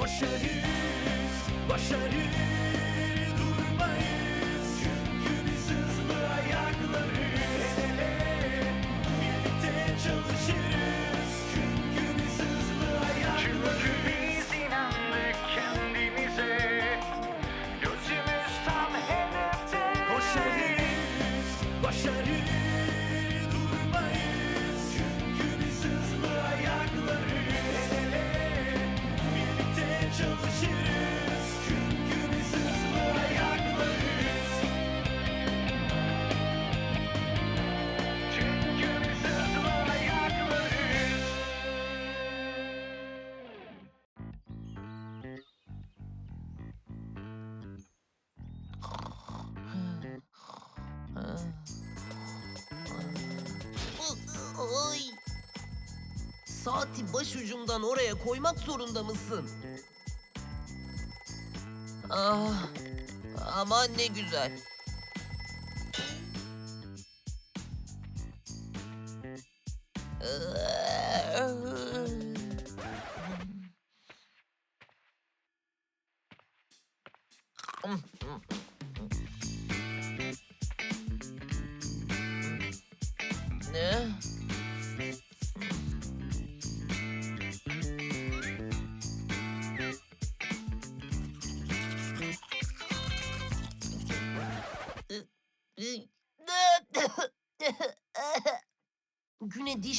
Koşarız, başarı Saati baş ucumdan oraya koymak zorunda mısın? Ah, aman ne güzel. Ne?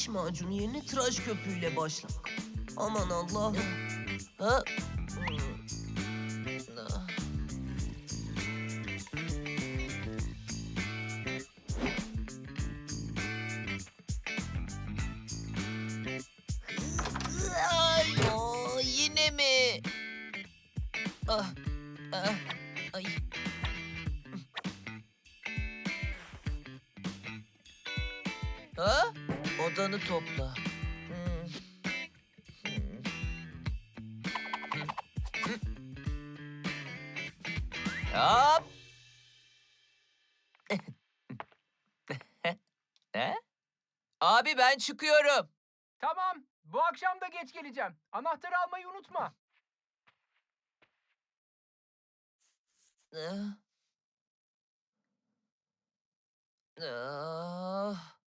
Diş macunu yerine tıraş köpüğüyle başlamak. Aman Allah'ım. Ha? Odanı topla. Hop. He? Abi ben çıkıyorum. Tamam. Bu akşam da geç geleceğim. Anahtarı almayı unutma. Ah. Ah.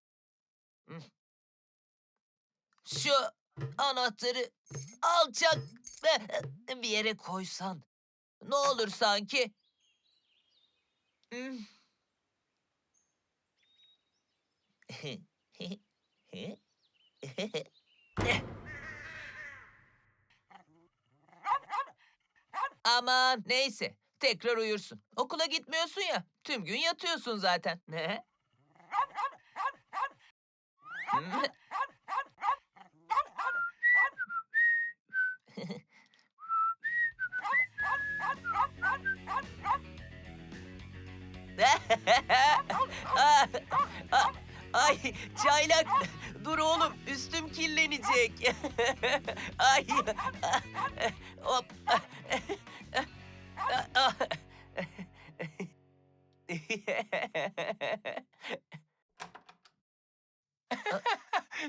Şu anahtarı alçak bir yere koysan. Ne olur sanki. Hmm. Aman neyse. Tekrar uyursun. Okula gitmiyorsun ya. Tüm gün yatıyorsun zaten. Ne? Ay çaylak dur oğlum üstüm kirlenecek. Ay hop.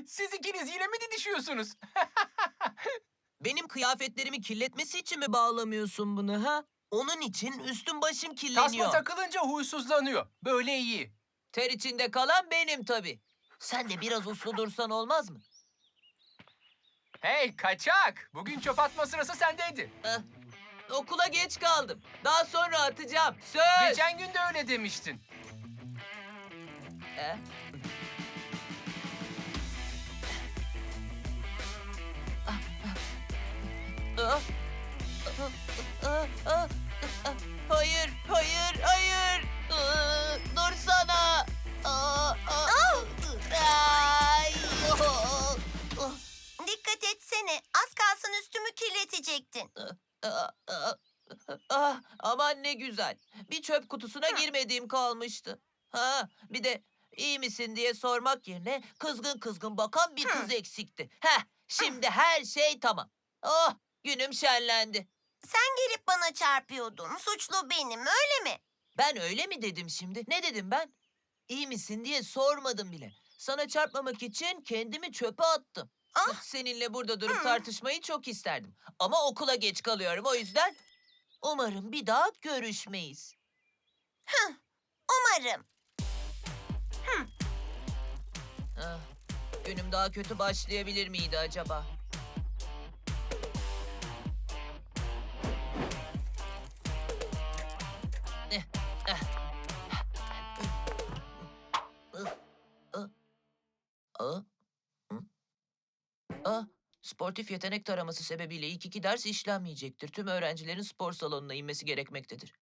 Siz ikiniz yine mi didişiyorsunuz? Benim kıyafetlerimi kirletmesi için mi bağlamıyorsun bunu ha? Onun için üstüm başım kirleniyor. Tasma takılınca huysuzlanıyor. Böyle iyi. Ter içinde kalan benim tabii. Sen de biraz uslu dursan olmaz mı? Hey kaçak! Bugün çöp atma sırası sendeydi. Eh, okula geç kaldım. Daha sonra atacağım. Söz. Geçen gün de öyle demiştin. Eh. Ah, ah, ah, ah, ah. Hayır, hayır, hayır. Dursana. Ay. Dikkat etsene. Az kalsın üstümü kirletecektin. Ah, ah, ah, aman ne güzel. Bir çöp kutusuna girmediğim kalmıştı. Ha, bir de iyi misin diye sormak yerine kızgın kızgın bakan bir kız eksikti. Heh, şimdi her şey tamam. Oh, günüm şenlendi. Sen gelip bana çarpıyordun. Suçlu benim öyle mi? Ben öyle mi dedim şimdi? Ne dedim ben? İyi misin diye sormadım bile. Sana çarpmamak için kendimi çöpe attım. Ah. Seninle burada durup Hı. tartışmayı çok isterdim. Ama okula geç kalıyorum o yüzden umarım bir daha görüşmeyiz. Umarım. Ah, günüm daha kötü başlayabilir miydi acaba? Sportif yetenek taraması sebebiyle ilk iki ders işlenmeyecektir. Tüm öğrencilerin spor salonuna inmesi gerekmektedir.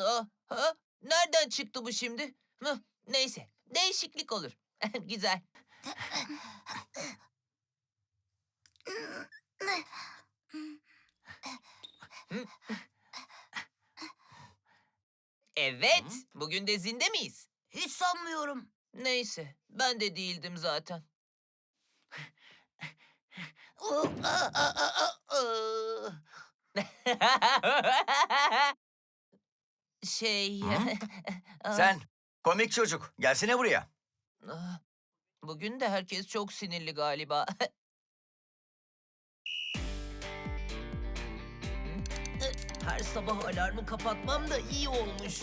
Ah, ha? Nereden çıktı bu şimdi? Hıh, Neyse, değişiklik olur. Güzel. Evet, bugün de zinde miyiz? Hiç sanmıyorum. Neyse, ben de değildim zaten. şey... ah, Sen komik çocuk. Gelsene buraya. ah, Bugün de herkes çok sinirli galiba. Her sabah alarmı kapatmam da iyi olmuş.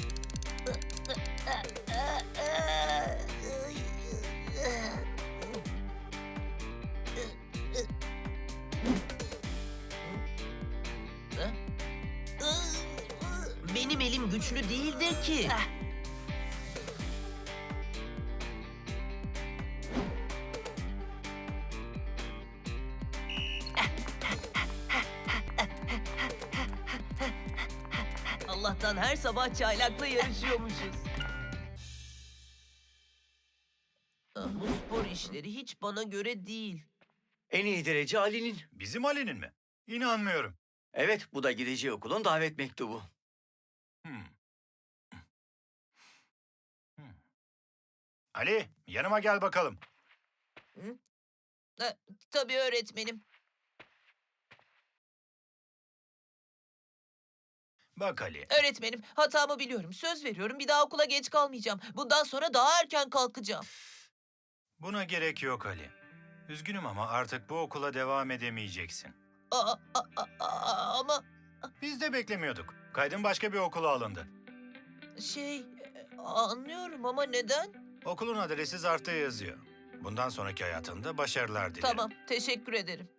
Elim güçlü değildir ki. Allah'tan her sabah çaylakla yarışıyormuşuz. Ah, Bu spor işleri hiç bana göre değil. En iyi derece Ali'nin. Bizim Ali'nin mi? İnanmıyorum. Evet bu da gideceği okulun davet mektubu. Hmm. Hmm. Ali, yanıma gel bakalım. Tabii öğretmenim. Bak Ali, Öğretmenim hatamı biliyorum. Söz veriyorum bir daha okula geç kalmayacağım. Bundan sonra daha erken kalkacağım. buna gerek yok Ali. Üzgünüm ama artık bu okula devam edemeyeceksin. Aa, a- a- a- ama Biz de beklemiyorduk. Kaydın başka bir okula alındı. şey anlıyorum ama neden? Okulun adresi zarfta yazıyor. Bundan sonraki hayatında başarılar dilerim. Tamam teşekkür ederim.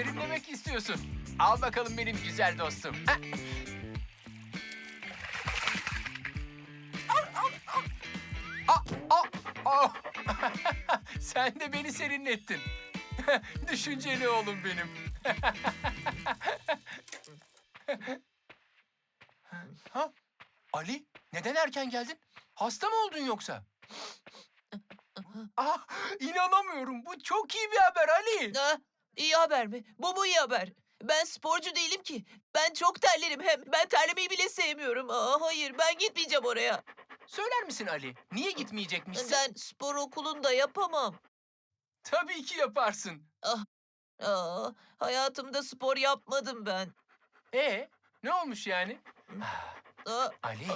Demek serinlemek istiyorsun. Al bakalım benim güzel dostum. Ha? Aa, aa, aa. Sen de beni serinlettin. Düşünceli oğlum benim. ha? Ali, neden erken geldin? Hasta mı oldun yoksa? Ah, inanamıyorum. Bu çok iyi bir haber Ali. Ah, iyi haber mi? Bu mu iyi haber? Ben sporcu değilim ki. Ben çok terlerim hem. Ben terlemeyi bile sevmiyorum. Aa, hayır ben gitmeyeceğim oraya. Söyler misin Ali? Niye gitmeyecekmişsin? Ben spor okulunda yapamam. Tabii ki yaparsın. Aa, hayatımda spor yapmadım ben. E ne olmuş yani? Aa, Ali,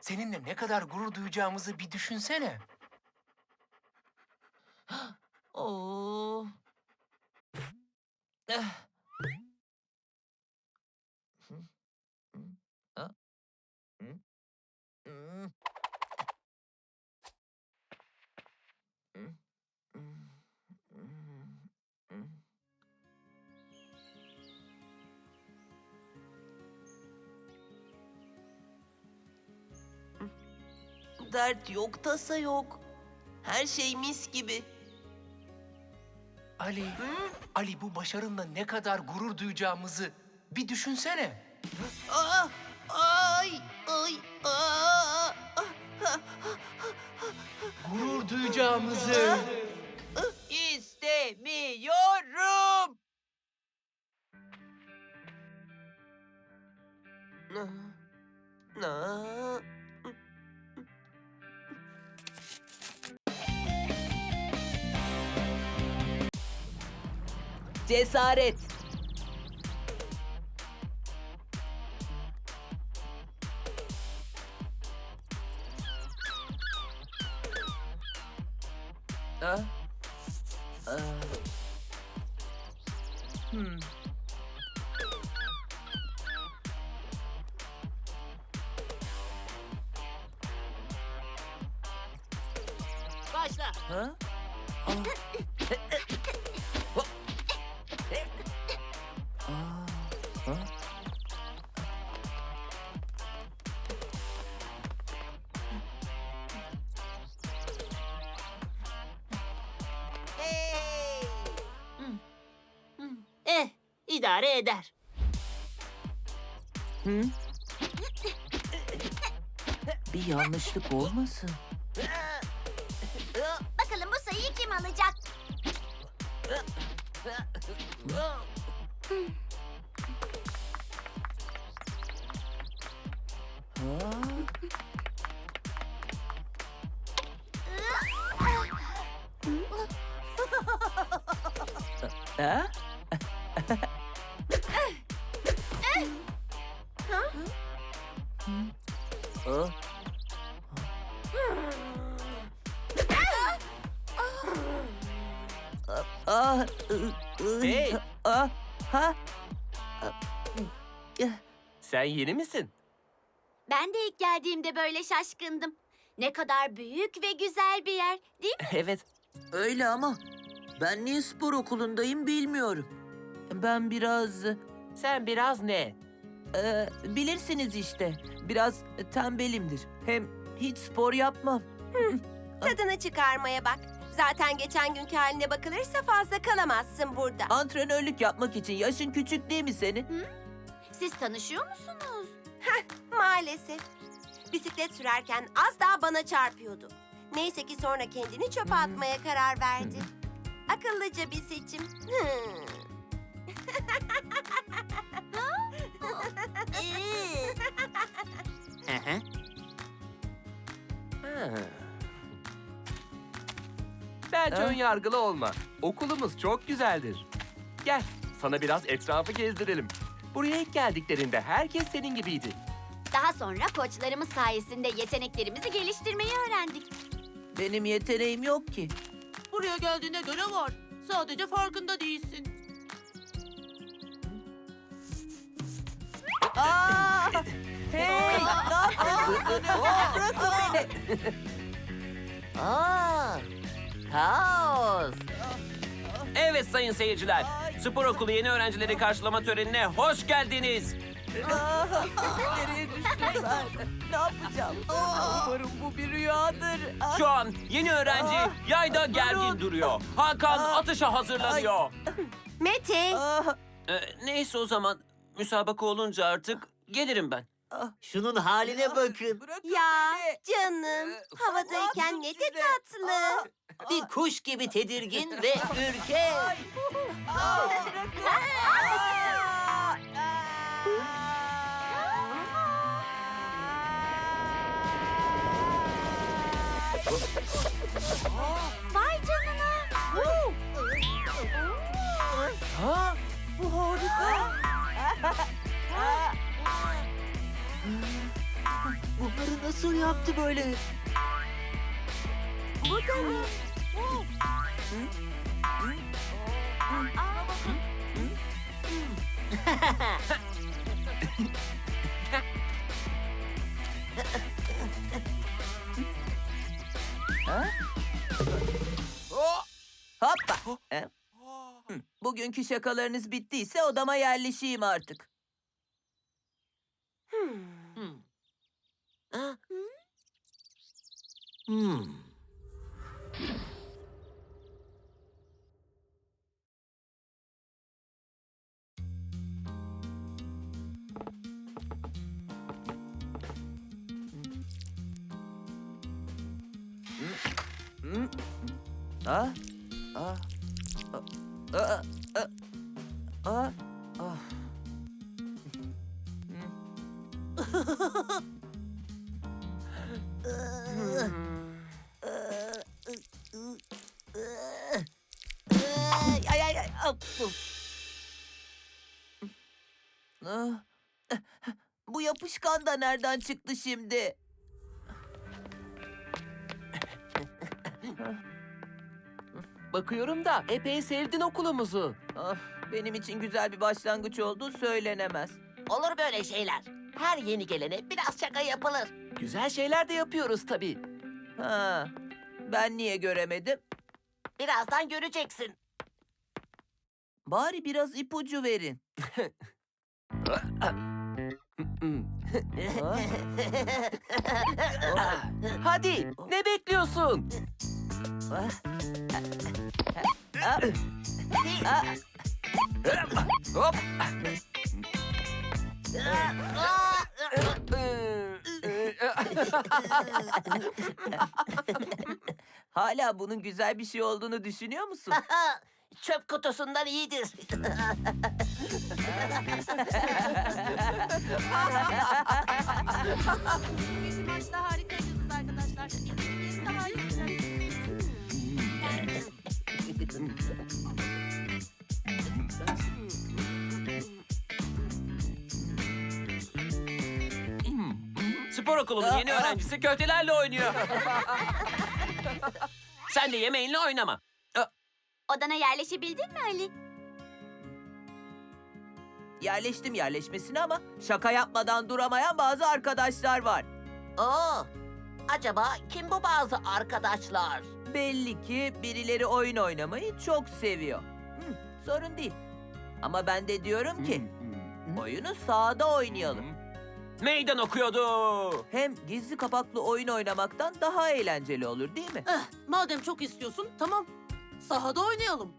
seninle ne kadar gurur duyacağımızı bir düşünsene. oo. Ah. Hı, hı, ah, hı, hı. Hı, hı, hı, hı. Dert yok, tasa yok. Her şey mis gibi. Ali, Ali bu başarınla ne kadar gurur duyacağımızı bir düşünsene. Aa, ay, ay, aa, Gurur duyacağımızı. istemiyorum. Na, na. Cesaret. Ah. Ah. Hmm. Başla. Ha? Ah. idare eder. Hı? Bir yanlışlık olmasın? Bakalım bu sayıyı kim alacak? Ha? Ha? Hı? Ah, ı- ı- Hey! Ah, ha? Sen yeni misin? Ben de ilk geldiğimde böyle şaşkındım. Ne kadar büyük ve güzel bir yer, değil mi? Evet. Öyle ama ben niye spor okulundayım bilmiyorum. Ben biraz Sen biraz ne? E, bilirsiniz işte biraz tembelimdir. Hem hiç spor yapmam. Tadını çıkarmaya bak. Zaten geçen günkü haline bakılırsa fazla kalamazsın burada. Antrenörlük yapmak için yaşın küçük değil mi senin? Siz tanışıyor musunuz? Maalesef. Bisiklet sürerken az daha bana çarpıyordu. Neyse ki sonra kendini çöpe atmaya karar verdi. Akıllıca bir seçim. Hmm. Ha. Bence Ha? ön yargılı olma. Okulumuz çok güzeldir. Gel, sana biraz etrafı gezdirelim. Buraya ilk geldiklerinde herkes senin gibiydi. Daha sonra koçlarımız sayesinde yeteneklerimizi geliştirmeyi öğrendik. Benim yeteneğim yok ki. Buraya geldiğine göre var. Sadece farkında değilsin. Aa! Hey! ne yapıyorsunuz? Bırakın beni. Aa, kaos. Evet sayın seyirciler, spor okulu yeni öğrencileri karşılama törenine hoş geldiniz. Aa, Nereye düştüm ben? Ne yapacağım? Umarım bu bir rüyadır. Ah, Şu an yeni öğrenci yayda gergin duruyor. Hakan atışa hazırlanıyor. Mete, ah, Ee, neyse o zaman müsabaka olunca artık gelirim ben. ah. Şunun haline bakın. Ya beni. canım. Ee, Havadayken ne de tatlı. Bir kuş gibi tedirgin ve ürkek. Ah. Ah, Vay canına. Ha? Bu harika. Bunları nasıl yaptı böyle? Ne? Hoppa. Bugünkü şakalarınız bittiyse odama yerleşeyim artık. Hmm. Ha? Hmm. Hı? Ah, ah, yapışkan da nereden çıktı şimdi? Bakıyorum da epey sevdin okulumuzu. Ah, benim için güzel bir başlangıç olduğu söylenemez. Olur böyle şeyler. Her yeni gelene biraz şaka yapılır. Güzel şeyler de yapıyoruz tabii. Ha, ben niye göremedim? Birazdan göreceksin. Bari biraz ipucu verin. Hadi ne bekliyorsun? Hop. Hala bunun güzel bir şey olduğunu düşünüyor musun? Çöp kutusundan iyidir. Bugünkü maçta harikaydınız arkadaşlar. Spor okulunun yeni öğrencisi köftelerle oynuyor. Sen de yemeğinle oynama. Odana yerleşebildin mi Ali? Yerleştim yerleşmesine ama şaka yapmadan duramayan bazı arkadaşlar var. Oo, acaba kim bu bazı arkadaşlar? Belli ki birileri oyun oynamayı çok seviyor. Hı, sorun değil. Ama ben de diyorum ki oyunu sahada oynayalım. Meydan okuyordu. Hem gizli kapaklı oyun oynamaktan daha eğlenceli olur değil mi? Eh, madem çok istiyorsun tamam. Sahada oynayalım.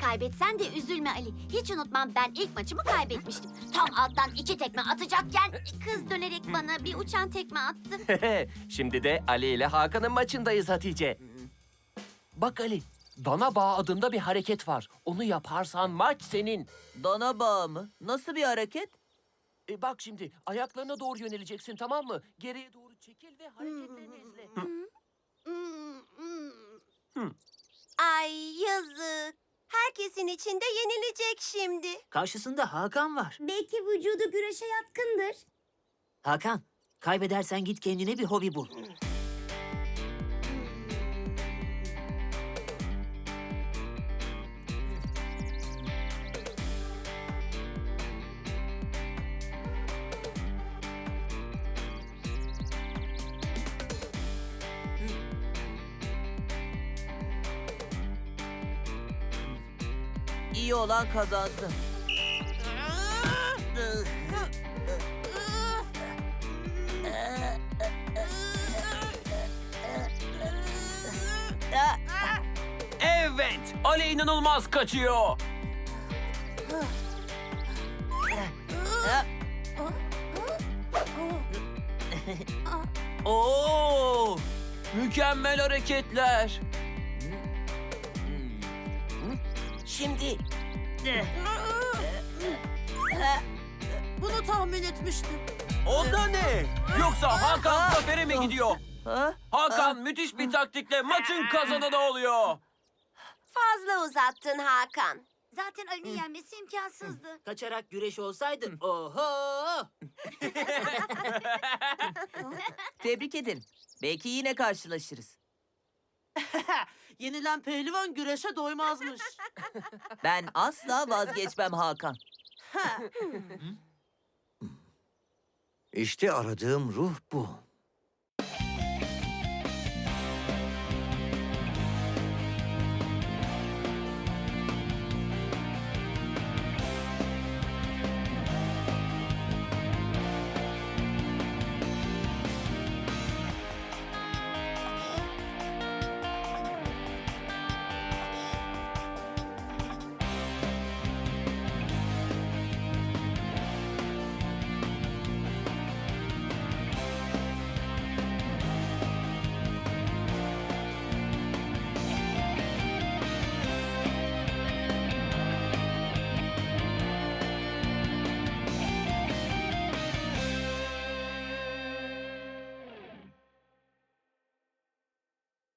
Kaybetsen de üzülme Ali. Hiç unutmam ben ilk maçımı kaybetmiştim. Tam alttan iki tekme atacakken kız dönerek bana bir uçan tekme attı. Şimdi de Ali ile Hakan'ın maçındayız Hatice. Bak Ali, Dana Bağ adında bir hareket var. Onu yaparsan maç senin. Dana bağı mı? Nasıl bir hareket? E bak şimdi ayaklarına doğru yöneleceksin tamam mı? Geriye doğru çekil ve hareketlerini izle. Ay yazık. Herkesin içinde yenilecek şimdi. Karşısında Hakan var. Belki vücudu güreşe yatkındır. Hakan, kaybedersen git kendine bir hobi bul. Olan kazansın. Evet, Ali inanılmaz kaçıyor. Oo! Mükemmel hareketler. Şimdi Bunu tahmin etmiştim. O da ne? Yoksa Hakan zafere mi gidiyor? Ha? Hakan müthiş bir taktikle maçın kazananı oluyor. Fazla uzattın Hakan. Zaten Ali'nin yenmesi imkansızdı. kaçarak güreş olsaydı oho! Tebrik ederim. Belki yine karşılaşırız. Yenilen pehlivan güreşe doymazmış. Ben asla vazgeçmem Hakan. İşte aradığım ruh bu.